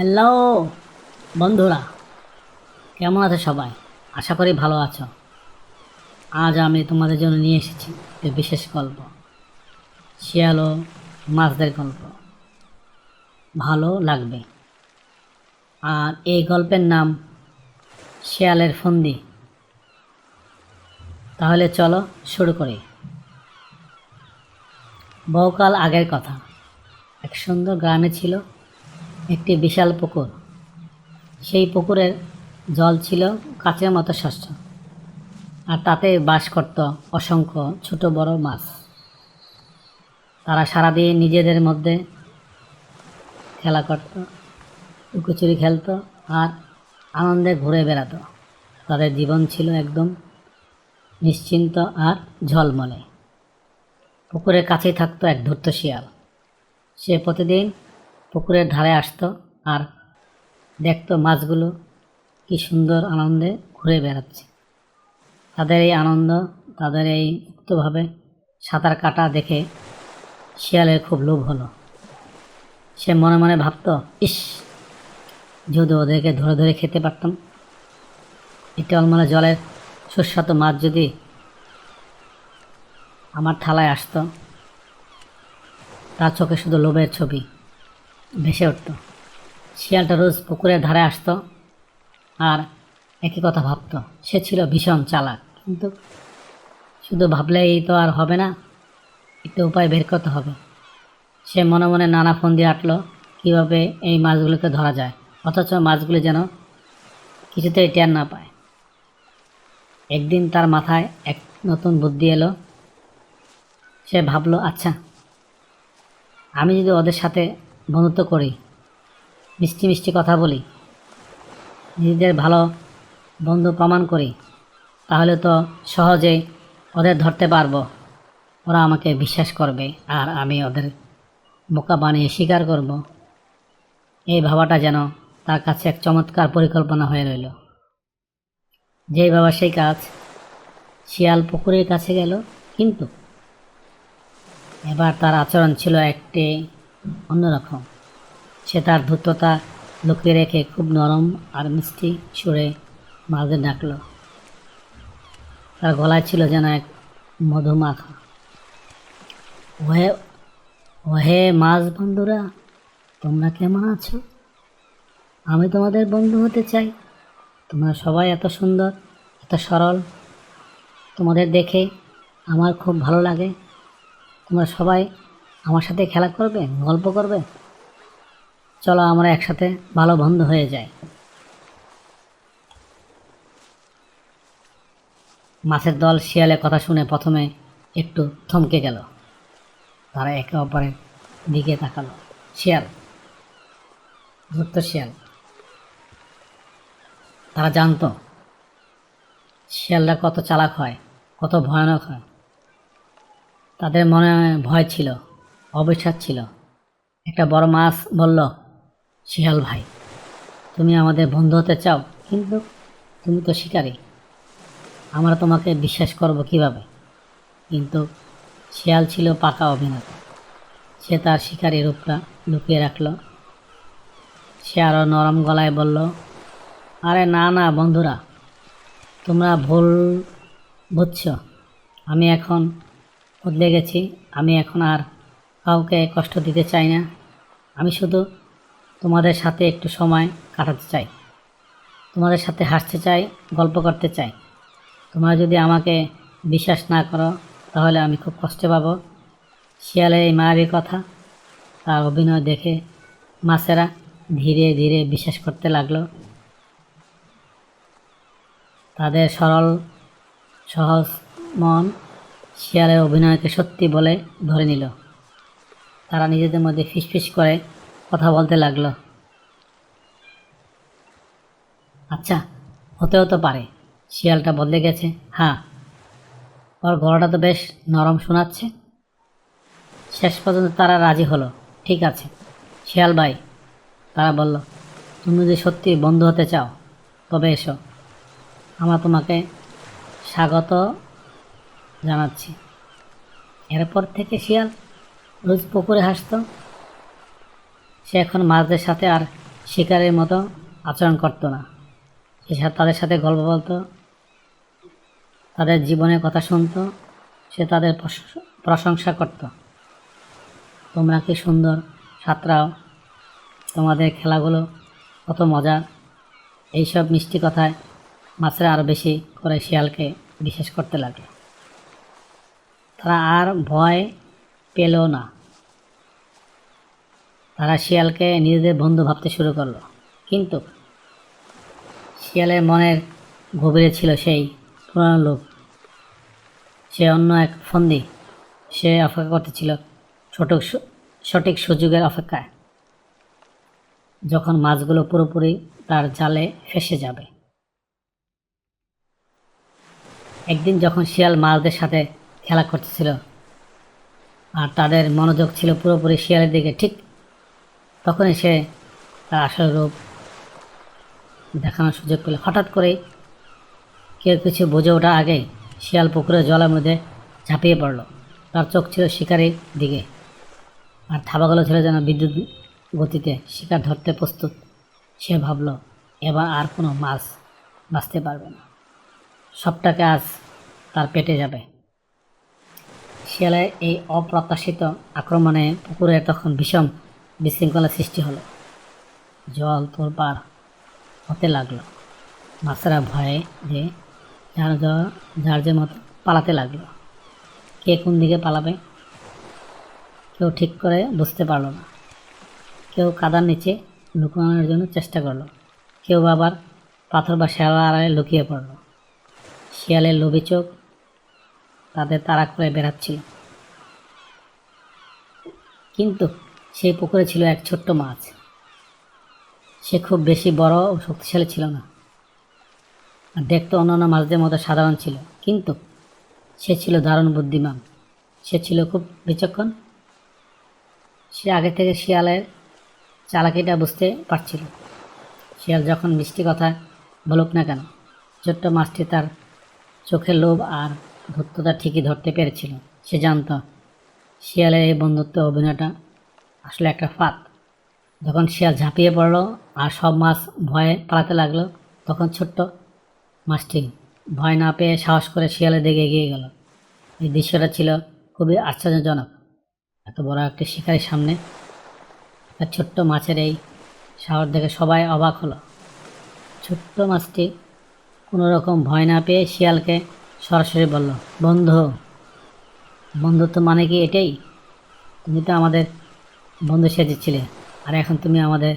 Hello বন্ধুরা। কেমন আছে সবাই? আশা করি ভালো আছো। আজ আমি তোমাদের জন্য নিয়ে এসেছি একটি বিশেষ গল্প। শিয়াল মাছদের গল্প। ভালো লাগবে। আর এই গল্পের নাম শিয়ালের ফন্দি। তাহলে চলো শুরু করি। বহুকাল আগের কথা। এক সুন্দর গ্রামে ছিল একটি বিশাল পুকুর। সেই পুকুরের জল ছিল কাচের মতো স্বচ্ছ, আর তাতে বাস করত অসংখ্য ছোট বড় মাছ। তারা সারাদিন নিজেদের মধ্যে খেলা করত লুকোচুরি খেলতো আর আনন্দে ঘুরে বেড়াতো। তাদের জীবন ছিল একদম নিশ্চিন্ত আর ঝলমলে। পুকুরের কাছেই থাকতো এক ধূর্ত শিয়াল। সে প্রতিদিন পুকুরের ধারে আসতো আর দেখতো মাছগুলো কি সুন্দর আনন্দে ঘুরে বেড়াচ্ছে। তাদের এই আনন্দ, তাদের এই মুক্তভাবে সাঁতার কাটা দেখে শিয়ালের খুব লোভ হলো। সে মনে মনে ভাবতো, ইস, যদি ওদেরকে ধরে ধরে খেতে পারতাম। একটু অলমলে জলের সুস্বাদু মাছ যদি আমার থালায় আসতো, তার চোখে শুধু লোভের ছবি। ভেসে উঠত। শিয়ালটা রোজ পুকুরের ধারে আসতো আর একই কথা ভাবতো। সে ছিল ভীষণ চালাক, কিন্তু শুধু ভাবলেই তো আর হবে না, একটু উপায় বের করতে হবে। সে মনে মনে নানা ফোন দিয়ে আটলো কীভাবে এই মাছগুলোকে ধরা যায়, অথচ মাছগুলি যেন কিছুতেই টের না পায়। একদিন তার মাথায় এক নতুন বুদ্ধি এলো। সে ভাবলো আচ্ছা আমি যদি ওদের সাথে বন্ধুত্ব করি। মিষ্টি মিষ্টি কথা বলি। নিজেদের ভালো বন্ধু প্রমাণ করি। তাহলে তো সহজেই ওদের ধরতে পারব। ওরা আমাকে বিশ্বাস করবে আর আমি ওদের বোকা বানিয়ে স্বীকার করব। এই ভাবাটা যেন তার কাছে এক চমৎকার পরিকল্পনা হয়ে রইল। যেই বাবা সেই কাজ শিয়াল পুকুরের কাছে গেল, কিন্তু এবার তার আচরণ ছিল একটি অন্যরকম সে তার ধূর্ততা লুকিয়ে রেখে খুব নরম আর মিষ্টি সুরে মাছদের ডাকলো। তার গলায় ছিল যেন এক মধুমাখা ওহে ওহে মাছ বন্ধুরা, তোমরা কেমন আছো? আমি তোমাদের বন্ধু হতে চাই। তোমরা সবাই এত সুন্দর, এত সরল। তোমাদের দেখে আমার খুব ভালো লাগে। তোমরা সবাই আমার সাথে খেলা করবে, গল্প করবে? চলো আমরা একসাথে ভালো বন্ধু হয়ে যাই। মাছের দল শিয়ালের কথা শুনে প্রথমে একটু থমকে গেল। তারা একে অপরের দিকে তাকালো। শিয়াল ধূর্ত শিয়াল। তারা জানতো, শিয়ালরা কত চালাক হয়, কত ভয়ানক হয়। তাদের মনে ভয় ছিল। অবিশ্বাস ছিল। একটা বড় মাছ বলল, শিয়াল ভাই, তুমি আমাদের বন্ধু হতে চাও, কিন্তু তুমি তো শিকারী। আমরা তোমাকে বিশ্বাস করব কীভাবে? কিন্তু শিয়াল ছিল পাকা অভিনেতা। সে তার শিকারী রূপটা লুকিয়ে রাখল। সে আরও নরম গলায় বলল, আরে না না, বন্ধুরা, তোমরা ভুল বুঝছ। আমি এখন বদলে গেছি, আমি এখন আর কাউকে কষ্ট দিতে চাই না। আমি শুধু তোমাদের সাথে একটু সময় কাটাতে চাই। তোমাদের সাথে হাসতে চাই, গল্প করতে চাই। তোমরা যদি আমাকে বিশ্বাস না করো, তাহলে আমি খুব কষ্ট পাব। শিয়ালের এই মায়াবী কথা, তার অভিনয় দেখে মাছেরা ধীরে ধীরে বিশ্বাস করতে লাগল। তাদের সরল, সহজ মন শিয়ালের অভিনয়কে সত্যি বলে ধরে নিল। তারা নিজেদের মধ্যে ফিসফিস করে, কথা বলতে লাগল। আচ্ছা হতেও তো পারে, শিয়ালটা বদলে গেছে। হ্যাঁ ওর গলাটা তো বেশ নরম শোনাচ্ছে। শেষ পর্যন্ত তারা রাজি হলো। ঠিক আছে, শিয়াল ভাই, তারা বলল, তুমি যদি সত্যি বন্ধু হতে চাও, তবে এসো। আমরা তোমাকে স্বাগত জানাচ্ছি। এরপর থেকে শিয়াল রোজ পুকুরে হাসতো। সে এখন মাছদের সাথে আর শিকারের মতো আচরণ করতো না। সে তাদের সাথে গল্প বলতো, তাদের জীবনের কথা শুনতো, সে তাদের প্রশংসা করত। তোমরা কি সুন্দর সাঁতরাও, তোমাদের খেলাগুলো কত মজার এইসব মিষ্টি কথায় মাছেরা আরও বেশি করে শিয়ালকে বিশেষ করতে লাগে। তারা আর ভয় পেল না। তারা শিয়ালকে নিজেদের বন্ধু ভাবতে শুরু করল। কিন্তু শিয়ালের মনের গভীরে ছিল সেই পুরানো লোক সে অন্য এক ফন্দি সে অপেক্ষা করতেছিল সু- সঠিক সুযোগের অপেক্ষায়, যখন মাছগুলো পুরোপুরি তার জালে ফেসে যাবে। একদিন যখন শিয়াল মাছদের সাথে খেলা করতেছিল আর তাদের মনোযোগ ছিল পুরোপুরি শিয়ালের দিকে, ঠিক তখনই সে তার আসল রূপ দেখানোর সুযোগ পেল। হঠাৎ করেই কেউ কিছু বুঝে ওঠা আগেই শিয়াল পুকুরে জলের মধ্যে ঝাঁপিয়ে পড়ল। তার চোখ ছিল শিকারের দিকে আর থাবাগুলো ছিল যেন বিদ্যুৎ গতিতে শিকার ধরতে প্রস্তুত। সে ভাবল, এবার আর কোনো মাছ বাঁচতে পারবে না। সবটাকে আজ তার পেটে যাবে। শিয়ালের এই অপ্রত্যাশিত আক্রমণে পুকুরে তখন ভীষণ বিশৃঙ্খলা সৃষ্টি হলো। জল তোলপাড় হতে লাগল। মাছেরা ভয়ে যে যার যার যে মতো পালাতে লাগল। কে কোন দিকে পালাবে? কেউ ঠিক করে বুঝতে পারল না। কেউ কাদার নিচে লুকানোর জন্য চেষ্টা করল। কেউ আবার পাথর বা শেওয়া আড়ালে লুকিয়ে পড়ল। শিয়ালের লোভী চোখ তাদের তাড়া করে বেড়াচ্ছিল। কিন্তু সেই পুকুরে ছিল এক ছোট্ট মাছ। সে খুব বেশি বড় ও শক্তিশালী ছিল না। আর দেখতে অন্যান্য মাছদের মতো সাধারণ ছিল। কিন্তু সে ছিল দারুণ বুদ্ধিমান। সে ছিল খুব বিচক্ষণ। সে আগে থেকে শিয়ালের চালাকিটা বুঝতে পারছিল। শিয়াল যখন মিষ্টি কথা বলুক না কেন, ছোট্ট মাছটি তার চোখের লোভ আর ধূর্ততা ঠিকই ধরতে পেরেছিল, সে জানত। শিয়ালের এই বন্ধুত্ব অভিনয়টা আসলে একটা ফাঁদ। যখন শিয়াল ঝাঁপিয়ে পড়ল আর সব মাছ ভয়ে পালাতে লাগল, তখন ছোট্ট মাছটি ভয় না পেয়ে সাহস করে শিয়ালের দিকে এগিয়ে গেল। এই দৃশ্যটা ছিল খুবই আশ্চর্যজনক। এত বড় একটি শিকারের সামনে একটা ছোট্ট মাছের এই সাহস দেখে সবাই অবাক হলো। ছোট্ট মাছটি কোনো রকম ভয় না পেয়ে শিয়ালকে সরাসরি বলল, বন্ধু বন্ধুত্ব মানে কি এটাই? তুমি তো আমাদের বন্ধু সেজেছিলে, আর এখন তুমি আমাদের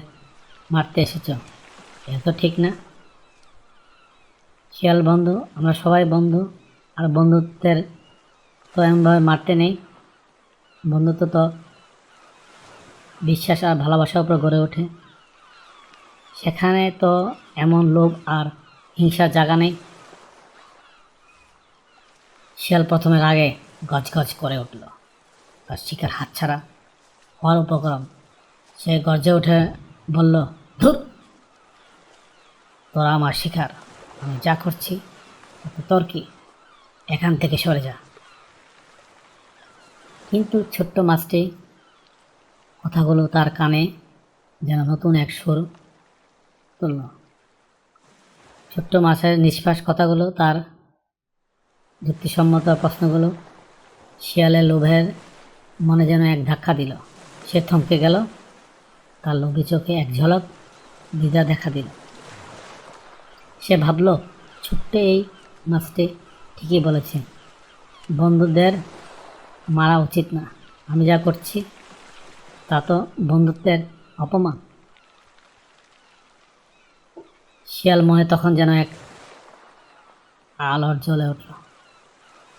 মারতে এসেছ। এটা তো ঠিক না? শিয়াল, বন্ধু, আমরা সবাই বন্ধু, আর বন্ধুত্বের তো এমনভাবে মারতে নেই। বন্ধুত্ব তো বিশ্বাস আর ভালোবাসার উপর গড়ে ওঠে। সেখানে তো এমন লোভ আর হিংসা জাগা নেই। শিয়াল প্রথমে রাগে গজগজ করে উঠল। তার শিকার হাতছাড়া হওয়ার উপক্রম। সে গর্জে উঠে বলল, ধুর! তোরা আমার শিকার। আমি যা করছি তোর কি? এখান থেকে সরে যা। কিন্তু ছোট্ট মাছটি কথাগুলো তার কানে যেন নতুন এক সুর তুলল। ছোট্ট মাছের নিষ্পাস কথাগুলো তার যুক্তিসম্মত প্রশ্নগুলো শিয়ালের লোভের মনে যেন এক ধাক্কা দিল। সে থমকে গেল। তার লোভী চোখে এক ঝলক দ্বিধা দেখা দিল। সে ভাবল, ছোট্ট এই মাছটি ঠিকই বলেছে। বন্ধুদের মারা উচিত না। আমি যা করছি, তা তো বন্ধুত্বের অপমান। শিয়াল মনে তখন যেন এক আলোর জ্বলে উঠল।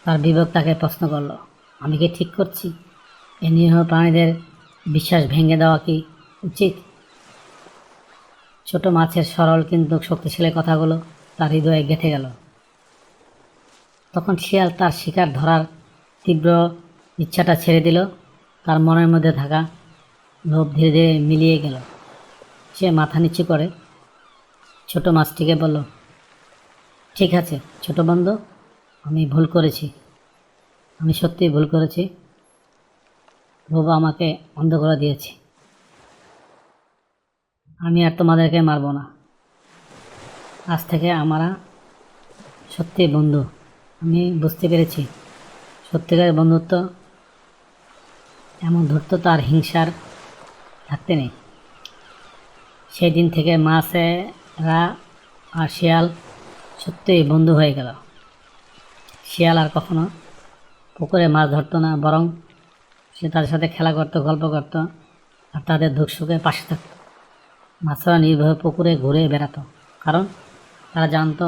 তার বিবেক তাকে প্রশ্ন করল, আমি কি ঠিক করছি? এই নিরীহ প্রাণীদের বিশ্বাস ভেঙে দেওয়া কি উচিত? ছোট মাছের সরল কিন্তু শক্তিশালী কথাগুলো তার হৃদয়ে গেঁথে গেল। তখন শিয়াল তার শিকার ধরার তীব্র ইচ্ছাটা ছেড়ে দিল। তার মনের মধ্যে থাকা লোভ ধীরে ধীরে মিলিয়ে গেল। সে মাথা নিচু করে ছোট মাছটিকে বলল, ঠিক আছে, ছোট বন্ধু আমি ভুল করেছি। আমি সত্যিই ভুল করেছি। লোভ আমাকে অন্ধ করে দিয়েছে। আমি আর তোমাদেরকে মারবো না। আজ থেকে আমরা সত্যি বন্ধু। আমি বুঝতে পেরেছি। সত্যিকারের বন্ধুত্ব এমন ধূর্ততা আর হিংসার থাকতে নেই। সেই দিন থেকে মাছেরা আর শিয়াল সত্যিই বন্ধু হয়ে গেল। শিয়াল আর কখনো পুকুরে মাছ ধরতো না, বরং সে তাদের সাথে খেলা করতো, গল্প করতো আর তাদের দুঃখ সুখে পাশে থাকতো। মাছরা নির্ভয়ে পুকুরে ঘুরে বেড়াতো, কারণ তারা জানতো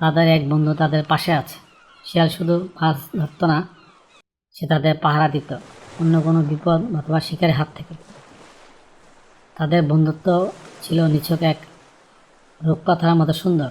তাদের এক বন্ধু তাদের পাশে আছে। শিয়াল শুধু মাছ ধরতো না, সে তাদের পাহারা দিত অন্য কোনো বিপদ অথবা শিকারের হাত থেকে। তাদের বন্ধুত্ব ছিল নিছক এক রূপকথার মতো সুন্দর।